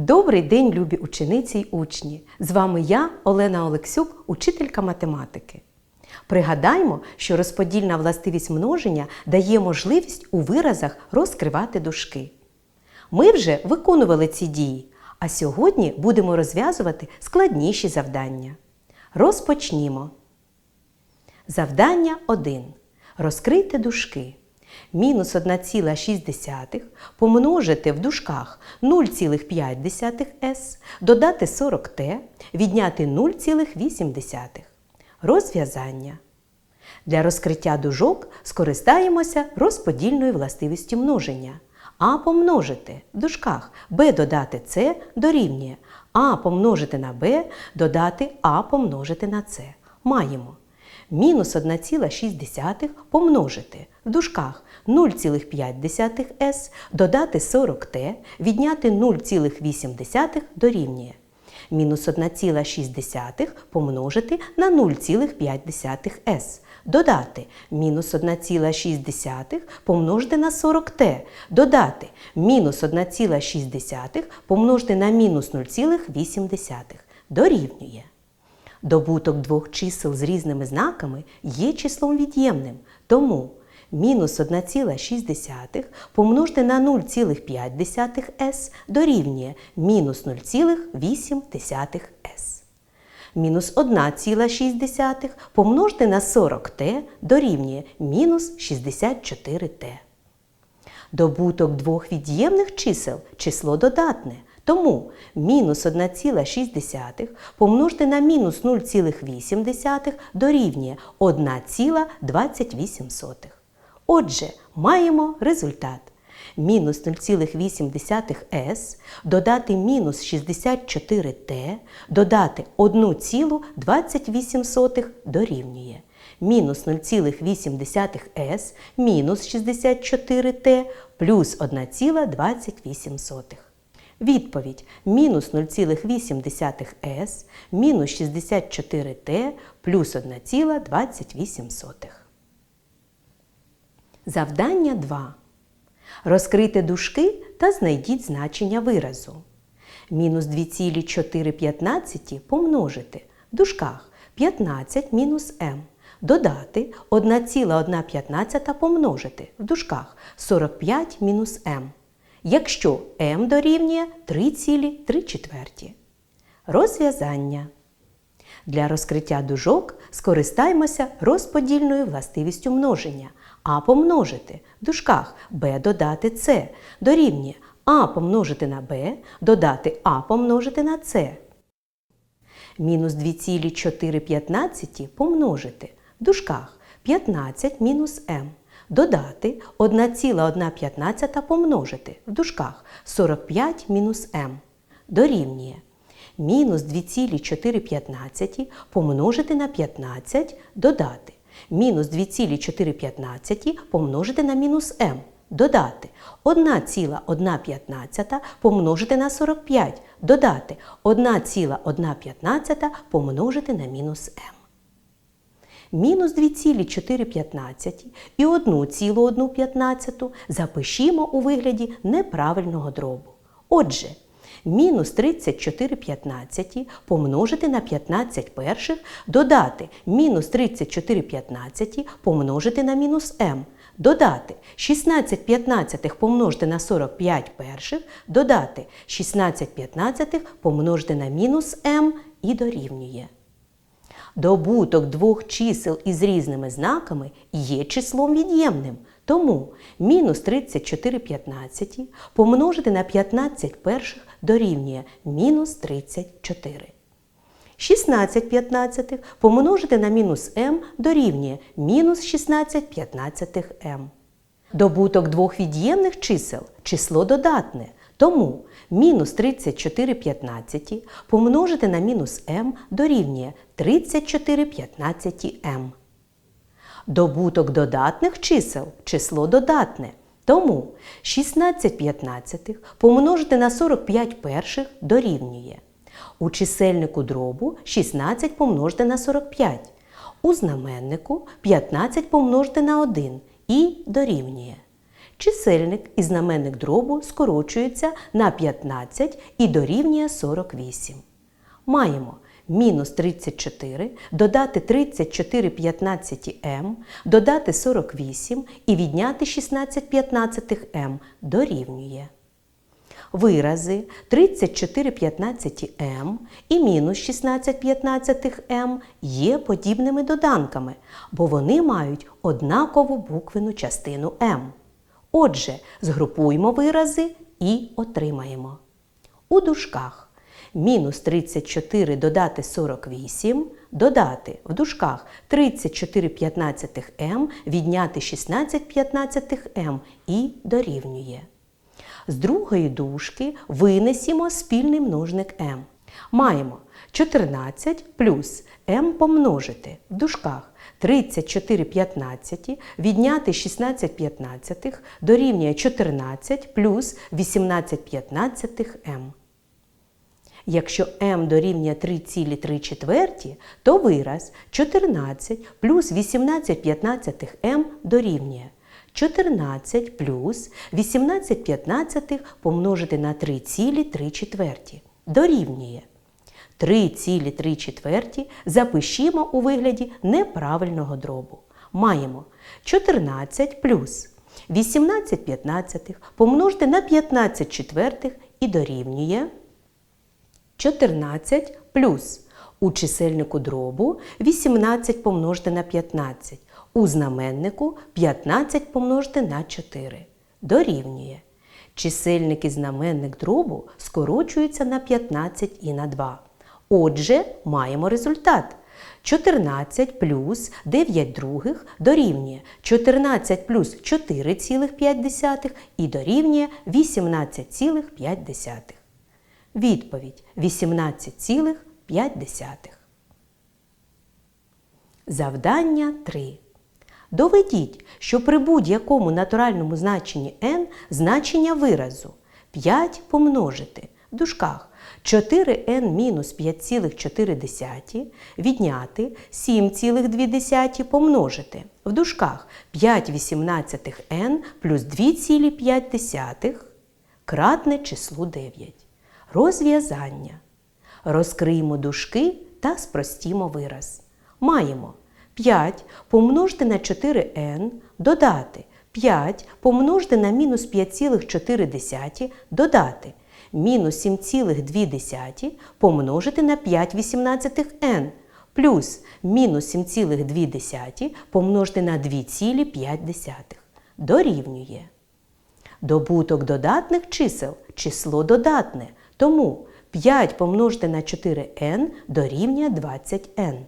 Добрий день, любі учениці й учні! З вами я, Олена Олексюк, учителька математики. Пригадаймо, що розподільна властивість множення дає можливість у виразах розкривати дужки. Ми вже виконували ці дії, а сьогодні будемо розв'язувати складніші завдання. Розпочнімо. Завдання 1. Розкрийте дужки. Мінус 1,6 помножити в дужках 0,5s, додати 40t, відняти 0,8. Розв'язання. Для розкриття дужок скористаємося розподільною властивістю множення. А помножити в дужках b додати c дорівнює а помножити на b додати а помножити на c. Маємо мінус 1,6 помножити в дужках 0,5s додати 40t відняти 0,8 дорівнює. Мінус 1,6 помножити на 0,5s. Додати мінус 1,6 помножити на 40t. Додати мінус 1,6 помножити на мінус 0,8. Дорівнює. Добуток двох чисел з різними знаками є числом від'ємним, тому мінус 1,6 помножити на 0,5s дорівнює мінус 0,8s. Мінус 1,6 помножити на 40t дорівнює мінус 64t. Добуток двох від'ємних чисел число додатне. Тому мінус 1,6 помножити на мінус 0,8 дорівнює 1,28. Отже, маємо результат. Мінус 0,8s додати мінус 64t додати 1,28 дорівнює. Мінус 0,8s мінус 64t плюс 1,28. Відповідь мінус 0,8s мінус 64t плюс 1,28. Завдання 2. Розкрийте дужки та знайдіть значення виразу. Мінус 2,415 помножити в дужках 15 мінус m. Додати 1,115 помножити в дужках 45 мінус m. Якщо m дорівнює 3,3 четверті. Розв'язання. Для розкриття дужок скористаємося розподільною властивістю множення. А помножити в дужках b додати c дорівнює а помножити на b додати а помножити на c. Мінус 2,415 помножити в дужках 15 мінус m. Додати 1,115 помножити в дужках 45 мінус m. Дорівнює мінус 2,415 помножити на 15 додати мінус 2,415 помножити на мінус m. Додати 1,115 помножити на 45. Додати 1,115 помножити на мінус m. Мінус 2,415 і 1,115 запишімо у вигляді неправильного дробу. Отже, мінус 34,15 помножити на 15 перших, додати мінус 34,15 помножити на мінус m. Додати 16 п'ятнадцятих помножити на 45 перших, додати 16 п'ятнадцятих помножити на мінус m і дорівнює. Добуток двох чисел із різними знаками є числом від'ємним. Тому мінус 34,15 помножити на 15 перших дорівнює мінус 34. 16 п'ятнадцятих помножити на мінус m дорівнює мінус 16 п'ятнадцятих m. Добуток двох від'ємних чисел число додатне. Тому мінус 34 п'ятнадцяті помножити на мінус m дорівнює 34 п'ятнадцяті m. Добуток додатних чисел число додатне. Тому 16 п'ятнадцятих помножити на 45 перших дорівнює. У чисельнику дробу 16 помножити на 45. У знаменнику 15 помножити на 1 і дорівнює. Чисельник і знаменник дробу скорочуються на 15 і дорівнює 48. Маємо мінус 34, додати 34 15 м, додати 48 і відняти 16 15 м дорівнює. Вирази 34 15 м і мінус 16 15 м є подібними доданками, бо вони мають однакову буквену частину м. Отже, згрупуємо вирази і отримаємо. У дужках мінус 34 додати 48, додати в дужках 34 15 м відняти 16 15 м і дорівнює. З другої дужки винесімо спільний множник m. Маємо 14 плюс m помножити в дужках 34 15 відняти 16 15 дорівнює 14 плюс 18 15 m. Якщо m дорівнює 3,3 четверті, то вираз 14 плюс 18 15 m дорівнює 14 плюс 18 15 помножити на 3,3 четверті дорівнює 3,3 четверті запишімо у вигляді неправильного дробу. Маємо 14 плюс 18 15 помножити на 15 четвертих і дорівнює 14 плюс у чисельнику дробу 18 помножити на 15, у знаменнику 15 помножити на 4. Дорівнює. Чисельник і знаменник дробу скорочуються на 15 і на 2. Отже, маємо результат. 14 плюс 9 других дорівнює 14 плюс 4,5 і дорівнює 18,5. Відповідь 18,5. Завдання 3. Доведіть, що при будь-якому натуральному значенні n значення виразу 5 помножити в дужках 4n мінус 5,4 відняти 7,2 помножити в дужках 5 18 n плюс 2,5 кратне числу 9. Розв'язання. Розкриємо дужки та спростімо вираз. Маємо 5 помножити на 4n додати 5 помножити на мінус 5,4 додати мінус 7,2 помножити на 5 18n плюс мінус 7,2 помножити на 2,5 дорівнює. Добуток додатних чисел число додатне, тому 5 помножити на 4n дорівнює 20n.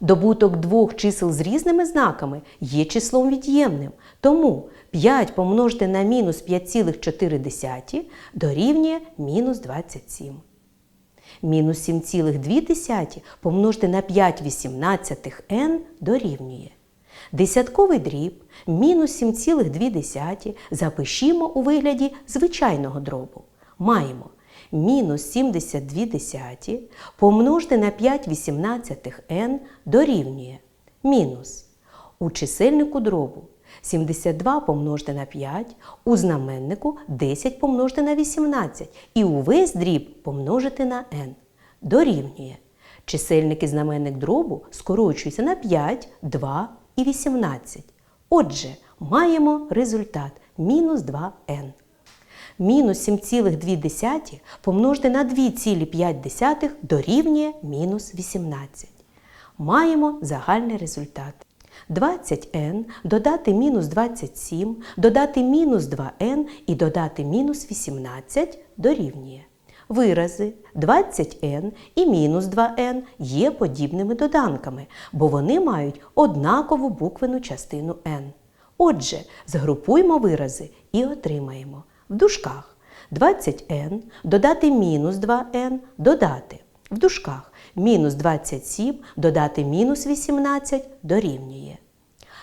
Добуток двох чисел з різними знаками є числом від'ємним, тому 5 помножити на мінус 5,4 дорівнює мінус 27. Мінус 7,2 помножити на 5 18 n дорівнює. Десятковий дріб мінус 7,2 запишімо у вигляді звичайного дробу. Маємо мінус 72 десяті помножити на 5 18 n дорівнює мінус у чисельнику дробу 72 помножити на 5, у знаменнику 10 помножити на 18 і увесь дріб помножити на n дорівнює. Чисельник і знаменник дробу скорочуються на 5, 2 і 18. Отже, маємо результат мінус 2n. Мінус 7,2 помножити на 2,5 дорівнює мінус 18. Маємо загальний результат. 20n додати мінус 27, додати мінус 2n і додати мінус 18 дорівнює. Вирази 20n і мінус 2n є подібними доданками, бо вони мають однакову буквену частину n. Отже, згрупуємо вирази і отримаємо в дужках 20n додати мінус 2n додати в дужках мінус 27 додати мінус 18 дорівнює.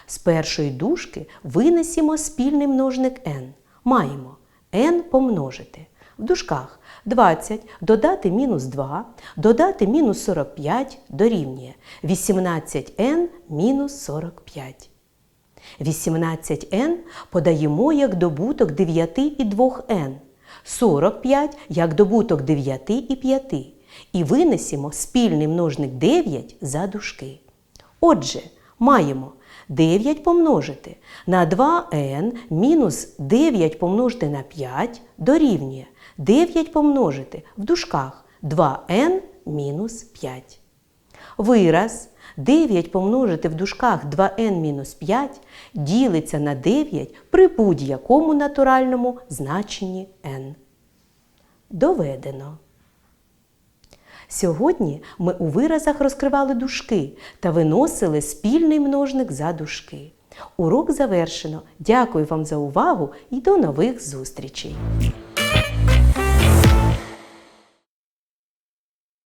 З першої дужки винесімо спільний множник n. Маємо n помножити. В дужках 20 додати мінус 2, додати мінус 45 дорівнює 18n мінус 45. 18n подаємо як добуток 9 і 2n, 45 як добуток 9 і 5. І винесемо спільний множник 9 за дужки. Отже, маємо 9 помножити на 2n мінус 9 помножити на 5 дорівнює 9 помножити в дужках 2n мінус 5. Вираз 9 помножити в дужках 2n-5 ділиться на 9 при будь-якому натуральному значенні n. Доведено. Сьогодні ми у виразах розкривали дужки та виносили спільний множник за дужки. Урок завершено. Дякую вам за увагу і до нових зустрічей!